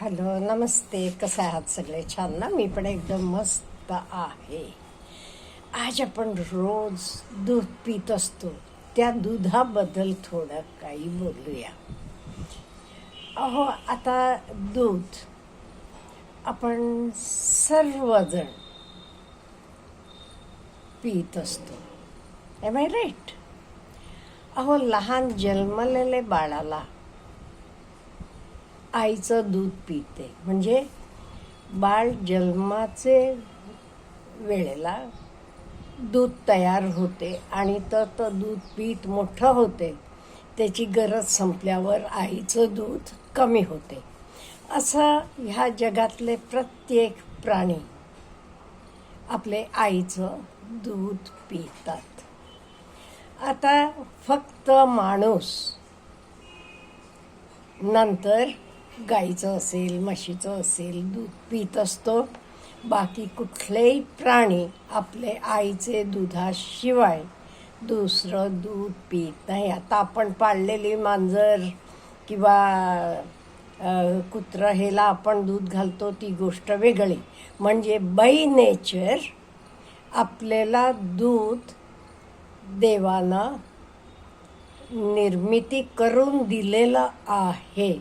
Hello नमस्ते. कसं आहात सगळे? छान ना? मी पण एकदम मस्त आहे. आज आपण रोज दूध पित असतो. त्या दुधाबद्दल थोडं काही बोलूया. अहो आता दूध. आपण सर्वजण पित असतो. एम आय राईट अहो लहान जन्मलेले बाळाला आईचं दूध पिते. म्हणजे बाळ जन्माचे वेळेला दूध तयार होते आणि तर तर दूध पीत मोठं होते. त्याची गरज संपल्यावर आईचं दूध कमी होते. असं ह्या जगातले प्रत्येक प्राणी आपले आईचं दूध पितात. आता फक्त माणूस नंतर गाईचं असेल म्हशीचं असेल दूध पित असतो. बाकी कुठलेही प्राणी आपले आईचे दुधाशिवाय दुसरं दूध पित नाही. आता आपण पाळलेली मांजर किंवा कुत्रं हेला आपण दूध घालतो ती गोष्ट वेगळी. म्हणजे बाई नेचर आपल्याला दूध देवानं निर्मिती करून दिलेलं आहे.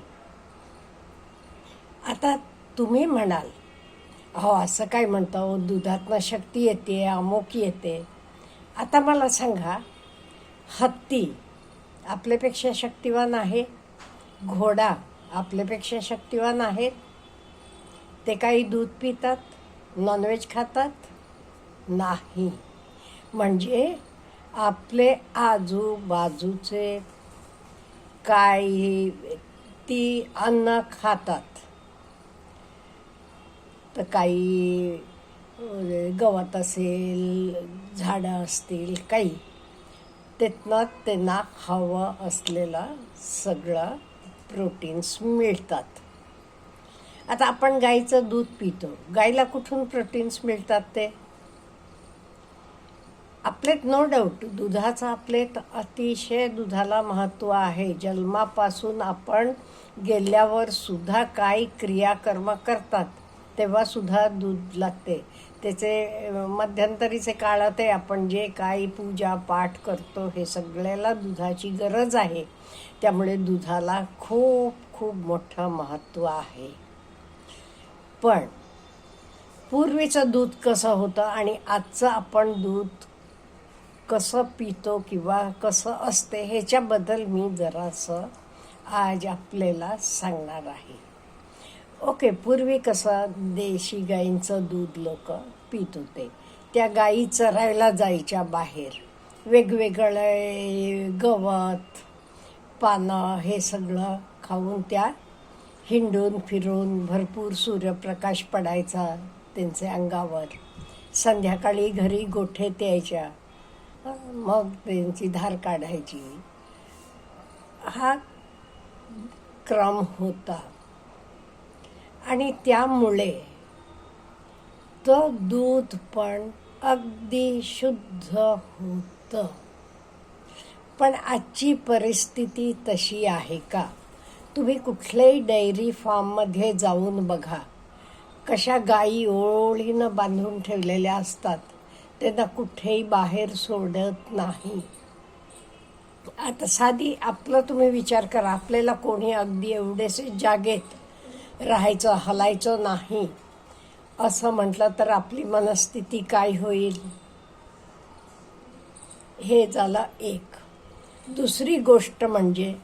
आता तुम्ही म्हणाल अहो असं काय म्हणता? हो दुधातनं शक्ती येते अमोक येते. आता मला सांगा हत्ती आपल्यापेक्षा शक्तिवान आहे? घोडा आपल्यापेक्षा शक्तिवान आहेत ते काही दूध पितात? नॉनव्हेज खातात? नाही. म्हणजे आपले आजूबाजूचे काही ती अन्न खातात. तर काही म्हणजे गवत असेल झाडं असतील काही. त्यातनं त्यांना हवं असलेलं सगळं प्रोटीन्स मिळतात. आता आपण गाईचं दूध पितो. गाईला कुठून प्रोटीन्स मिळतात ते? आपलेत नो डाऊट दुधाचं आपलेत अतिशय दुधाला महत्त्व आहे. जन्मापासून आपण गेल्यावर सुद्धा काही क्रियाकर्म करतात. तेव्हासुद्धा दूध लागते. त्याचे मध्यंतरीचे काळात आहे आपण जे काही पूजा पाठ करतो हे सगळ्याला दुधाची गरज आहे. त्यामुळे दुधाला खूप खूप मोठं महत्त्व आहे. पण पूर्वीचं दूध कसं होतं आणि आजचं आपण दूध कसं पितो किंवा कसं असते ह्याच्याबद्दल मी जरासं आज आपल्याला सांगणार आहे. ओके पूर्वी कसं देशी गाईंचं दूध लोक पित होते. त्या गाई चरायला जायच्या बाहेर. वेगवेगळे गवत पानं हे सगळं खाऊन त्या हिंडून फिरून भरपूर सूर्यप्रकाश पडायचा त्यांचे अंगावर. संध्याकाळी घरी गोठेत यायच्या मग त्यांची धार काढायची. हा क्रम होता. आणि त्यामुळे तो दूध पण अगदी शुद्ध होतं. पण आजची परिस्थिती तशी आहे का? तुम्ही कुठल्याही डेअरी फार्ममध्ये जाऊन बघा. कशा गायी ओळीनं बांधून ठेवलेल्या असतात त्यांना कुठेही बाहेर सोडत नाही. आता साधी आपलं तुम्ही विचार करा आपल्याला कोणी अगदी एवढेसे जागेत राहायचं हलायचं नाही. असं म्हटलं तर आपली मनस्थिती काय होईल? हे झालं एक. दुसरी गोष्ट म्हणजे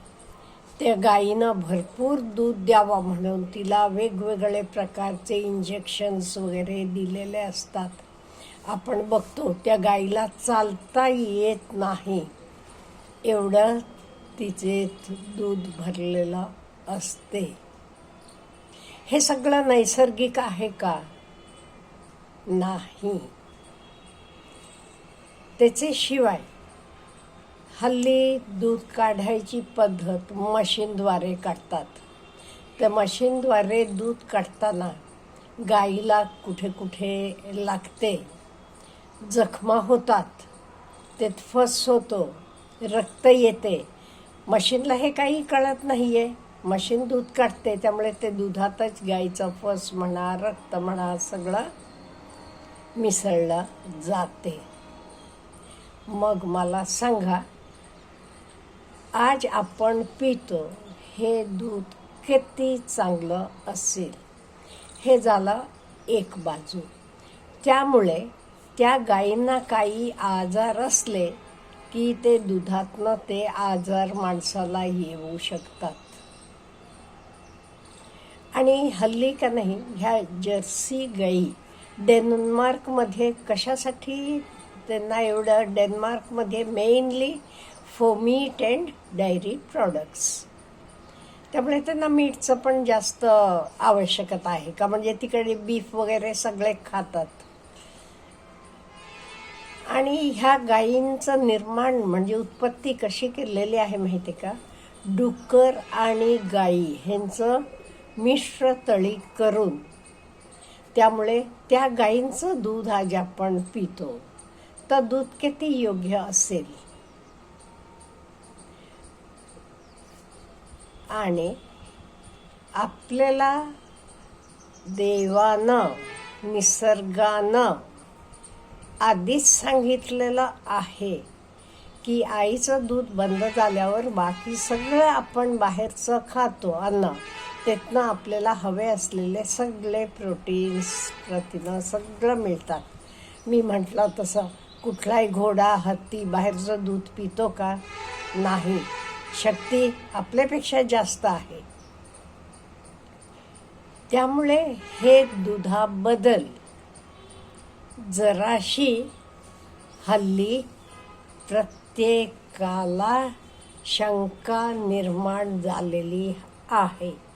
त्या गायीनं भरपूर दूध द्यावं म्हणून तिला वेगवेगळे प्रकारचे इंजेक्शन्स वगैरे दिलेले असतात. आपण बघतो त्या गाईला चालता येत नाही. एवढं तिचे दूध भरलेलं असते. हे सगळं नैसर्गिक आहे का? नाही. त्याचे शिवाय हल्ली दूध काढायची पद्धत मशीनद्वारे काढतात. त्या मशीनद्वारे दूध काढताना गाईला कुठे कुठे लागते जखमा होतात त्यात फस होतो रक्त येते. मशीनला हे काही कळत नाही आहे मशीन दूध काढते त्यामुळे ते दुधातच गाईचं फस म्हणा रक्त म्हणा सगळं मिसळलं जाते. मग मला सांगा आज आपण पितो हे दूध किती चांगलं असेल? हे झालं एक बाजू. त्यामुळे त्या गायींना काही आजार असले की ते दुधातनं ते आजार माणसाला येऊ शकतात. आणि हल्ली का नाही ह्या जर्सी गाई डेन्मार्कमध्ये कशासाठी त्यांना एवढं डेन्मार्कमध्ये मेनली फोमीट अँड डायरी प्रॉडक्ट्स. त्यामुळे त्यांना मीठचं पण जास्त आवश्यकता आहे का? म्हणजे तिकडे बीफ वगैरे सगळे खातात. आणि ह्या गायींचं निर्माण म्हणजे उत्पत्ती कशी केलेली आहे माहिती का? डुक्कर आणि गाई ह्यांचं मिश्र तळी करून. त्यामुळे त्या गायींचं दूध आज आपण पितो. तर दूध किती योग्य असेल? आणि आपल्याला देवानं निसर्गानं आधीच सांगितलेलं आहे की आईचं दूध बंद झाल्यावर बाकी सगळं आपण बाहेरचं खातो अन्न. त्यातनं आपल्याला हवे असलेले सगळे प्रोटीन्स प्रथिनं सगळं मिळतात. मी म्हटलं तसं कुठलाही घोडा हत्ती बाहेरचं दूध पितो का? नाही. शक्ती आपल्यापेक्षा जास्त आहे. त्यामुळे हे दुधाबद्दल जराशी हल्ली प्रत्येकाला शंका निर्माण झालेली आहे.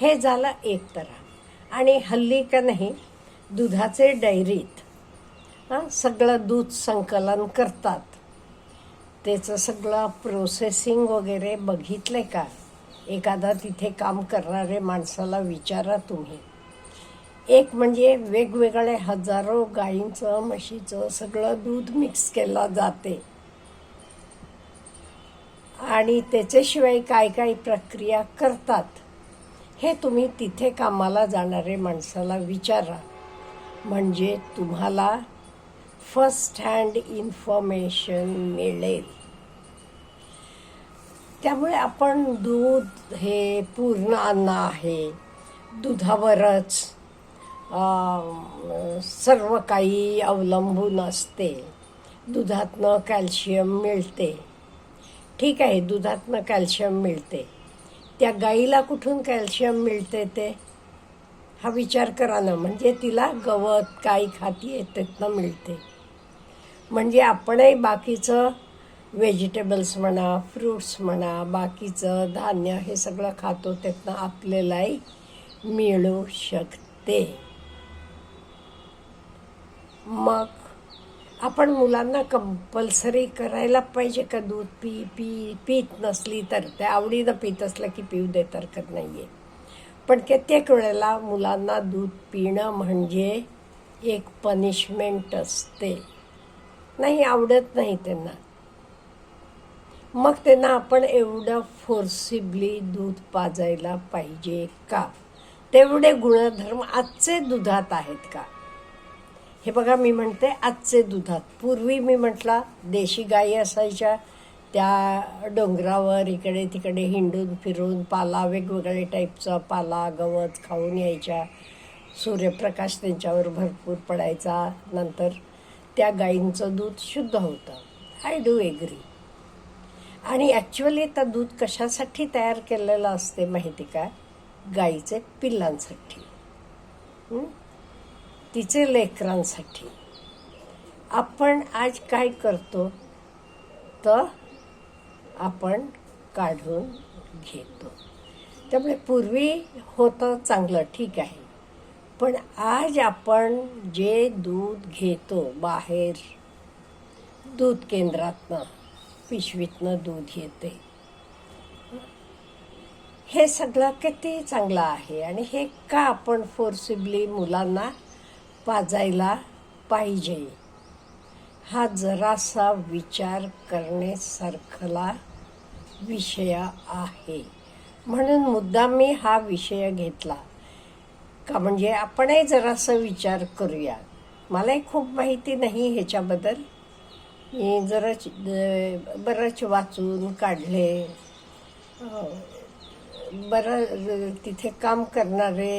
हे झालं एक तरह आणि हल्ली का नाही दुधाचे डायरीत हां सगळं दूध संकलन करतात. त्याचं सगळं प्रोसेसिंग वगैरे बघितलं का? एखादा तिथे काम करणारे माणसाला विचारा तुम्ही. एक म्हणजे वेगवेगळे हजारो गायींचं म्हशीचं सगळं दूध मिक्स केलं जाते. आणि त्याच्याशिवाय काय काय प्रक्रिया करतात? हे तुम्ही तिथे कामाला जाणारे माणसाला विचारा. म्हणजे तुम्हाला फर्स्ट हँड इन्फॉर्मेशन मिळेल. त्यामुळे आपण दूध हे पूर्ण अन्न आहे. दुधावरच सर्व काही अवलंबून असते. दुधातनं कॅल्शियम मिळते. ठीक आहे दुधातनं कॅल्शियम मिळते. त्या गाईला कुठून कॅल्शियम मिळते ते? हा विचार करा ना. म्हणजे तिला गवत काही खाती त्यातनं मिळते. म्हणजे आपणही बाकीचं व्हेजिटेबल्स म्हणा फ्रूट्स म्हणा बाकीचं धान्य हे सगळं खातो त्यातनं आपल्यालाही मिळू शकते. मग आपण मुलांना कंपल्सरी करायला पाहिजे का? दूध पी पी पीत नसली तर. ते आवडीनं पीत असलं की पिऊ दे हरकत नाही आहे पण कित्येक वेळेला मुलांना दूध पिणं म्हणजे एक पनिशमेंट असते. नाही आवडत नाही त्यांना. मग त्यांना आपण एवढं फोर्सिबली दूध पाजायला पाहिजे का? तेवढे गुणधर्म आजचे दुधात आहेत का? हे बघा मी म्हणते आजचे दुधात. पूर्वी मी म्हटला देशी गायी असायच्या त्या डोंगरावर इकडे तिकडे हिंडून फिरून पाला वेगवेगळे टाईपचा पाला गवत खाऊन यायच्या. सूर्यप्रकाश त्यांच्यावर भरपूर पडायचा. नंतर त्या गायींचं दूध शुद्ध होतं. आय डू एग्री आणि ॲक्च्युअली त्या दूध कशासाठी तयार केलेलं असते माहिती का? गाईचे पिल्लांसाठी. तिचे लेकरांसाठी. आपण आज काय करतो तर आपण काढून घेतो. त्यामुळे पूर्वी होतं चांगलं ठीक आहे. पण आज आपण जे दूध घेतो बाहेर दूध केंद्रातनं पिशवीतनं दूध येते. हे सगळं किती चांगलं आहे आणि हे का आपण फोर्सिबली मुलांना पाजायला पाहिजे. हा जरासा विचार करण्यासारखला विषय आहे. म्हणून मुद्दाम मी हा विषय घेतला. का म्हणजे आपणही जरासा विचार करूया. मलाही खूप माहिती नाही ह्याच्याबद्दल. मी जराच बरंच वाचून काढले. बरं तिथे काम करणारे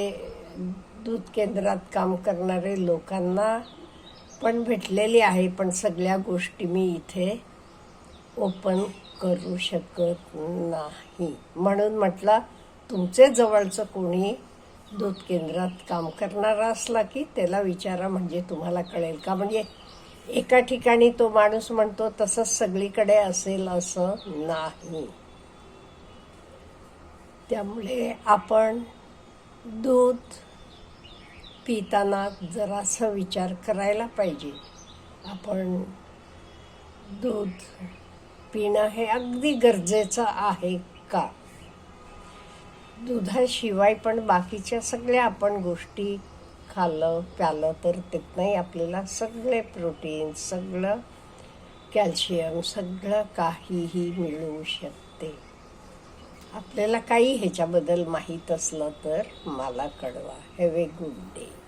दूध केंद्रात काम करणारे लोकांना पण भेटलेली आहे पण सगळ्या गोष्टी मी इथे ओपन करू शकत नाही. म्हणून म्हटलं तुमचे जवळचं कोणी दूध केंद्रात काम करणारा असला की त्याला विचारा म्हणजे तुम्हाला कळेल का? म्हणजे एका ठिकाणी तो माणूस म्हणतो तसंच सगळीकडे असेल असं नाही. त्यामुळे आपण दूध पिताना जरासा विचार करायला पाहिजे. आपण दूध पिणं हे अगदी गरजेचं आहे का? दुधाशिवाय पण बाकीच्या सगळ्या आपण गोष्टी खाल्लं प्यालं तर तिथनंही आपल्याला. सगळे प्रोटीन सगळं कॅल्शियम सगळं काहीही मिळू शकते. आपल्याला काही ह्याच्याबद्दल माहीत असलं तर मला कळवा. Have a good day.